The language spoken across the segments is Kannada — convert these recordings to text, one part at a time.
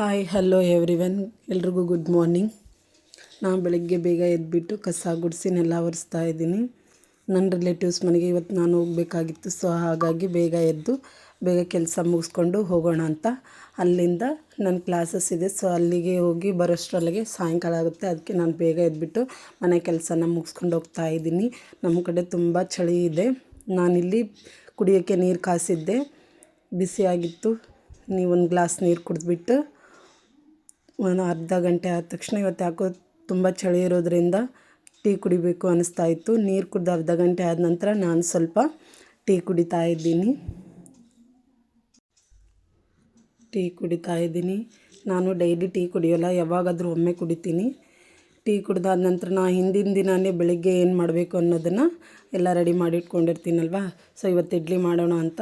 ಹಾಯ್ ಹಲೋ ಎವ್ರಿವನ್ ಎಲ್ರಿಗೂ ಗುಡ್ ಮಾರ್ನಿಂಗ್ ನಾನು ಬೆಳಗ್ಗೆ ಬೇಗ ಎದ್ದುಬಿಟ್ಟು ಕಸ ಗುಡಿಸಿ ನೆಲ ಒರೆಸ್ತಾ ಇದ್ದೀನಿ. ನನ್ನ ರಿಲೇಟಿವ್ಸ್ ಮನೆಗೆ ಇವತ್ತು ನಾನು ಹೋಗಬೇಕಾಗಿತ್ತು. ಸೊ ಹಾಗಾಗಿ ಬೇಗ ಎದ್ದು ಬೇಗ ಕೆಲಸ ಮುಗಿಸ್ಕೊಂಡು ಹೋಗೋಣ ಅಂತ. ಅಲ್ಲಿಂದ ನನ್ನ ಕ್ಲಾಸಸ್ ಇದೆ. ಸೊ ಅಲ್ಲಿಗೆ ಹೋಗಿ ಬರೋಷ್ಟರೊಳಗೆ ಸಾಯಂಕಾಲ ಆಗುತ್ತೆ. ಅದಕ್ಕೆ ನಾನು ಬೇಗ ಎದ್ದುಬಿಟ್ಟು ಮನೆ ಕೆಲಸನ ಮುಗಿಸ್ಕೊಂಡು ಹೋಗ್ತಾ ಇದ್ದೀನಿ. ನಮ್ಮ ಕಡೆ ತುಂಬ ಚಳಿ ಇದೆ. ನಾನಿಲ್ಲಿ ಕುಡಿಯೋಕ್ಕೆ ನೀರು ಕಾಸಿದ್ದೆ. ಬಿಸಿಯಾಗಿತ್ತು. ನೀವು ಒಂದು ಗ್ಲಾಸ್ ನೀರು ಕುಡಿದ್ಬಿಟ್ಟು ಒಂದು ಅರ್ಧ ಗಂಟೆ ಆದ ತಕ್ಷಣ ಇವತ್ತು ಯಾಕೋ ತುಂಬ ಚಳಿ ಇರೋದರಿಂದ ಟೀ ಕುಡಿಬೇಕು ಅನ್ನಿಸ್ತಾ ಇತ್ತು. ನೀರು ಕುಡ್ದು ಅರ್ಧ ಗಂಟೆ ಆದ ನಂತರ ನಾನು ಸ್ವಲ್ಪ ಟೀ ಕುಡಿತಾ ಇದ್ದೀನಿ. ಟೀ ಕುಡಿತಾ ಇದ್ದೀನಿ. ನಾನು ಡೈಲಿ ಟೀ ಕುಡಿಯೋಲ್ಲ, ಯಾವಾಗಾದರೂ ಒಮ್ಮೆ ಕುಡಿತೀನಿ. ಟೀ ಕುಡ್ದಾದ ನಂತರ ನಾ ಹಿಂದಿನ ದಿನವೇ ಬೆಳಿಗ್ಗೆ ಏನು ಮಾಡಬೇಕು ಅನ್ನೋದನ್ನು ಎಲ್ಲ ರೆಡಿ ಮಾಡಿ ಇಟ್ಕೊಂಡಿರ್ತೀನಲ್ವ ಸೊ, ಇವತ್ತು ಇಡ್ಲಿ ಮಾಡೋಣ ಅಂತ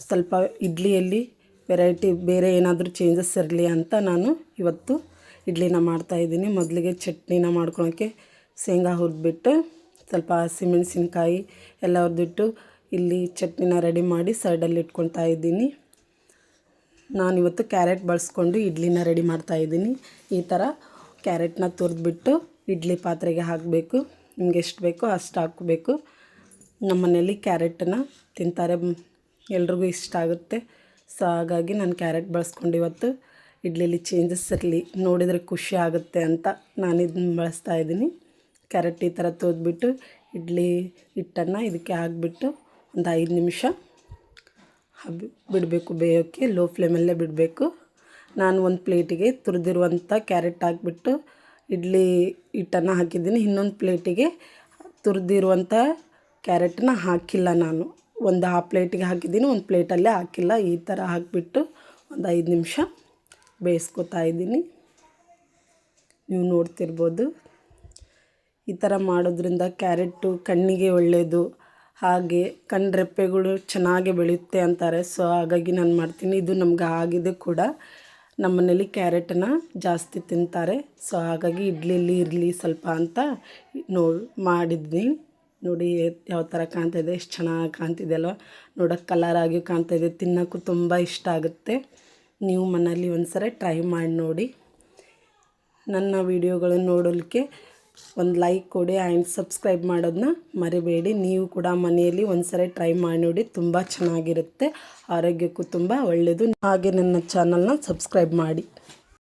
ಸ್ವಲ್ಪ ಇಡ್ಲಿಯಲ್ಲಿ ವೆರೈಟಿ ಬೇರೆ ಏನಾದರೂ ಚೇಂಜಸ್ ಇರಲಿ ಅಂತ ನಾನು ಇವತ್ತು ಇಡ್ಲಿನ ಮಾಡ್ತಾಯಿದ್ದೀನಿ ಮೊದಲಿಗೆ ಚಟ್ನಿನ ಮಾಡ್ಕೊಳೋಕ್ಕೆ ಶೇಂಗಾ ಹುರಿದ್ಬಿಟ್ಟು ಸ್ವಲ್ಪ ಹಸಿಮೆಣಸಿನ್ಕಾಯಿ ಎಲ್ಲ ಹುರಿದಿಟ್ಟು ಇಲ್ಲಿ ಚಟ್ನಿನ ರೆಡಿ ಮಾಡಿ ಸೈಡಲ್ಲಿ ಇಟ್ಕೊಳ್ತಾ ಇದ್ದೀನಿ. ನಾನಿವತ್ತು ಕ್ಯಾರೆಟ್ ಬಳಸ್ಕೊಂಡು ಇಡ್ಲಿನ ರೆಡಿ ಮಾಡ್ತಾಯಿದ್ದೀನಿ ಈ ಥರ ಕ್ಯಾರೆಟ್ನ ತುರಿದ್ಬಿಟ್ಟು ಇಡ್ಲಿ ಪಾತ್ರೆಗೆ ಹಾಕಬೇಕು. ನಿಮ್ಗೆ ಎಷ್ಟು ಬೇಕೋ ಅಷ್ಟು ಹಾಕಬೇಕು. ನಮ್ಮ ಮನೆಯಲ್ಲಿ ಕ್ಯಾರೆಟನ್ನು ತಿಂತಾರೆ. ಎಲ್ರಿಗೂ ಇಷ್ಟ ಆಗುತ್ತೆ. ಸೊ ಹಾಗಾಗಿ ನಾನು ಕ್ಯಾರೆಟ್ ಬಳಸ್ಕೊಂಡು ಇವತ್ತು ಇಡ್ಲಿಲಿ ಚೇಂಜಸ್ ಇರಲಿ. ನೋಡಿದರೆ ಖುಷಿ ಆಗುತ್ತೆ ಅಂತ ನಾನು ಇದನ್ನ ಬಳಸ್ತಾ ಇದ್ದೀನಿ. ಕ್ಯಾರೆಟ್ ಈ ಥರ ತೋದ್ಬಿಟ್ಟು ಇಡ್ಲಿ ಹಿಟ್ಟನ್ನು ಇದಕ್ಕೆ ಹಾಕ್ಬಿಟ್ಟು ಒಂದು ಐದು ನಿಮಿಷ ಬಿಡಬೇಕು ಬೇಯೋಕ್ಕೆ ಲೋ ಫ್ಲೇಮಲ್ಲೇ ಬಿಡಬೇಕು. ನಾನು ಒಂದು ಪ್ಲೇಟಿಗೆ ತುರಿದಿರುವಂಥ ಕ್ಯಾರೆಟ್ ಹಾಕ್ಬಿಟ್ಟು ಇಡ್ಲಿ ಹಿಟ್ಟನ್ನು ಹಾಕಿದ್ದೀನಿ. ಇನ್ನೊಂದು ಪ್ಲೇಟಿಗೆ ತುರಿದಿರುವಂಥ ಕ್ಯಾರೆಟನ್ನ ಹಾಕಿಲ್ಲ ನಾನು. ಒಂದು ಆ ಪ್ಲೇಟಿಗೆ ಹಾಕಿದ್ದೀನಿ, ಒಂದು ಪ್ಲೇಟಲ್ಲೇ ಹಾಕಿಲ್ಲ, ಈ ಥರ ಹಾಕಿಬಿಟ್ಟು ಒಂದು ಐದು ನಿಮಿಷ ಬೇಯಿಸ್ಕೊತಾ ಇದ್ದೀನಿ. ನೀವು ನೋಡ್ತಿರ್ಬೋದು. ಈ ಥರ ಮಾಡೋದ್ರಿಂದ ಕ್ಯಾರೆಟು ಕಣ್ಣಿಗೆ ಒಳ್ಳೆಯದು ಹಾಗೆ ಕಣ್ರೆಪ್ಪೆಗಳು ಚೆನ್ನಾಗಿ ಬೆಳೆಯುತ್ತೆ ಅಂತಾರೆ. ಸೊ ಹಾಗಾಗಿ ನಾನು ಮಾಡ್ತೀನಿ. ಇದು ನಮ್ಗೆ ಆಗಿದೆ ಕೂಡ. ನಮ್ಮ ಮನೇಲಿ ಕ್ಯಾರೆಟನ್ನು ಜಾಸ್ತಿ ತಿಂತಾರೆ. ಸೊ ಹಾಗಾಗಿ ಇಡ್ಲಿಲಿ ಇರಲಿ ಸ್ವಲ್ಪ ಅಂತ ನೋ ಮಾಡಿದ್ನಿ. ನೋಡಿ, ಯಾವ ಥರ ಕಾಣ್ತಾಯಿದೆ ಎಷ್ಟು ಚೆನ್ನಾಗಿ ಕಾಣ್ತಿದೆ ಅಲ್ವ? ನೋಡೋಕೆ ಕಲರಾಗಿ ಕಾಣ್ತಾಯಿದೆ ತಿನ್ನೋಕ್ಕೂ ತುಂಬ ಇಷ್ಟ ಆಗುತ್ತೆ. ನೀವು ಮನೇಲಿ ಸರಿ ಟ್ರೈ ಮಾಡಿ ನೋಡಿ. ನನ್ನ ವಿಡಿಯೋಗಳನ್ನು ನೋಡೋಲಿಕ್ಕೆ ಒಂದು ಲೈಕ್ ಕೊಡಿ ಆ್ಯಂಡ್ ಸಬ್ಸ್ಕ್ರೈಬ್ ಮಾಡೋದನ್ನ ಮರಿಬೇಡಿ. ನೀವು ಕೂಡ ಮನೆಯಲ್ಲಿ ಒಂದು ಸರಿ ಟ್ರೈ ಮಾಡಿ ನೋಡಿ, ತುಂಬ ಚೆನ್ನಾಗಿರುತ್ತೆ. ಆರೋಗ್ಯಕ್ಕೂ ತುಂಬ ಒಳ್ಳೆಯದು ಹಾಗೆ ನನ್ನ ಚಾನಲ್ನ ಸಬ್ಸ್ಕ್ರೈಬ್ ಮಾಡಿ.